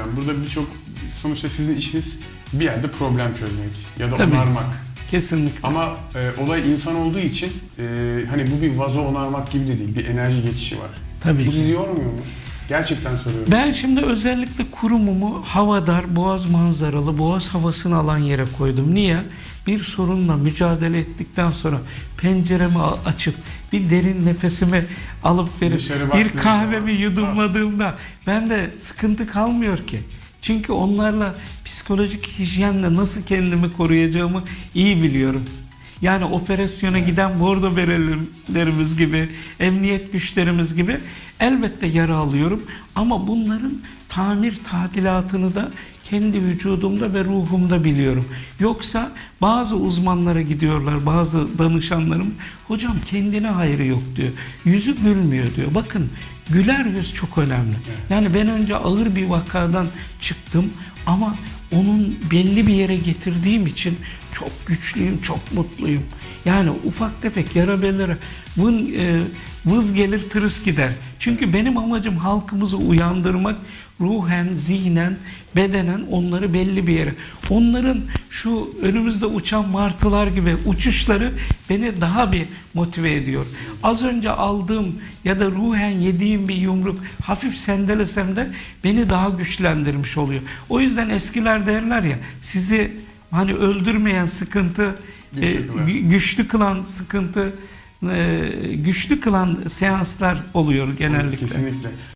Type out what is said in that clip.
hocam. Burada birçok sonuçta sizin işiniz bir yerde problem çözmek ya da Tabii. onarmak. Kesinlikle. Ama e, olay insan olduğu için e, hani bu bir vazo onarmak gibi de değil. Bir enerji geçişi var. Tabii Bu ki. sizi yormuyor mu? Gerçekten soruyorum. Ben şimdi özellikle kurumumu havadar, boğaz manzaralı, boğaz havasını alan yere koydum. Niye? Bir sorunla mücadele ettikten sonra penceremi açıp bir derin nefesimi alıp verip Dışarı bir kahvemi zaman- yudumladığımda ben de sıkıntı kalmıyor ki. Çünkü onlarla psikolojik hijyenle nasıl kendimi koruyacağımı iyi biliyorum. Yani operasyona giden bordo berelilerimiz gibi, emniyet güçlerimiz gibi elbette yara alıyorum. Ama bunların tamir tadilatını da kendi vücudumda ve ruhumda biliyorum. Yoksa bazı uzmanlara gidiyorlar, bazı danışanlarım, hocam kendine hayrı yok diyor. Yüzü gülmüyor diyor. Bakın güler yüz çok önemli. Yani ben önce ağır bir vakadan çıktım ama onun belli bir yere getirdiğim için çok güçlüyüm, çok mutluyum. Yani ufak tefek yara belere vın, e, vız gelir tırıs gider. Çünkü benim amacım halkımızı uyandırmak, ruhen, zihnen, bedenen onları belli bir yere. Onların şu önümüzde uçan martılar gibi uçuşları beni daha bir motive ediyor. Az önce aldığım ya da ruhen yediğim bir yumruk hafif sendelesem de beni daha güçlendirmiş oluyor. O yüzden eskiler derler ya sizi hani öldürmeyen sıkıntı Güçlü e, kılan. gü- güçlü kılan sıkıntı e, güçlü kılan seanslar oluyor genellikle. Kesinlikle.